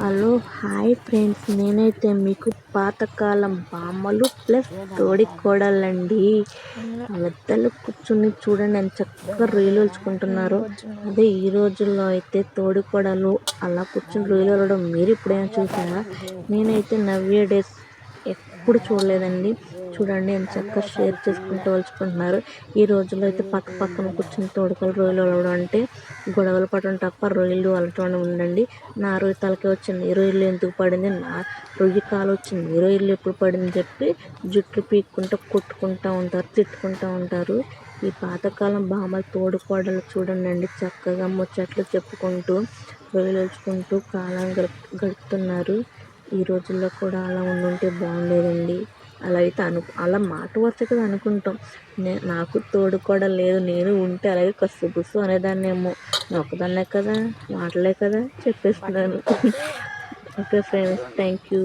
Hello hi friends. నేనైతే మీకు పాతకాలం బామ్మలు ప్లస్ తోడి కోడలండి. వాళ్ళిద్దరు కూర్చుని చూడండి అని చక్కగా రీలు వచ్చుకుంటున్నారు అదే ఈ రోజుల్లో అయితే తోడి కోడలు అలా కూర్చుని రీలు వెళ్ళడం మీరు ఇప్పుడైనా చూసారా? నేనైతే నవ్య డేస్ ఎప్పుడు చూడలేదండి. చూడండి ఎంత చక్కగా షేర్ చేసుకుంటూ వలుచుకుంటున్నారు ఈ రోజుల్లో అయితే పక్క పక్కన కూర్చుని తోడుకలు రొయ్యలు అలవడం అంటే గొడవలు పడడం తప్ప రొయ్యలు వలటం ఉండండి నా రొయ్య తలకే వచ్చింది. ఈ రొయ్యలు ఎందుకు పడింది? నా రొయ్య కాలు వచ్చింది. ఈ రొయ్యలు ఎప్పుడు పడింది చెప్పి జుట్లు పీక్కుంటూ కొట్టుకుంటూ ఉంటారు తిట్టుకుంటూ ఉంటారు. ఈ పాతకాలం బామ్మలు తోడుకోడలు చూడండి చక్కగా ముచ్చట్లు చెప్పుకుంటూ రొయ్యలు వచ్చుకుంటూ కాలం గడుపు గడుపుతున్నారు. ఈ రోజుల్లో కూడా అలా ఉండుంటే బాగుండేదండి. అలా అయితే అను అలా మాట వరుసగా అనుకుంటాం. నే నాకు తోడు కూడా లేదు నేను ఉంటే అలాగే కసు బుసు అనేదాన్నేమో. నేను ఒకదాన్నే కదా మాటలే కదా చెప్పేస్తున్నాను. Okay friends thank you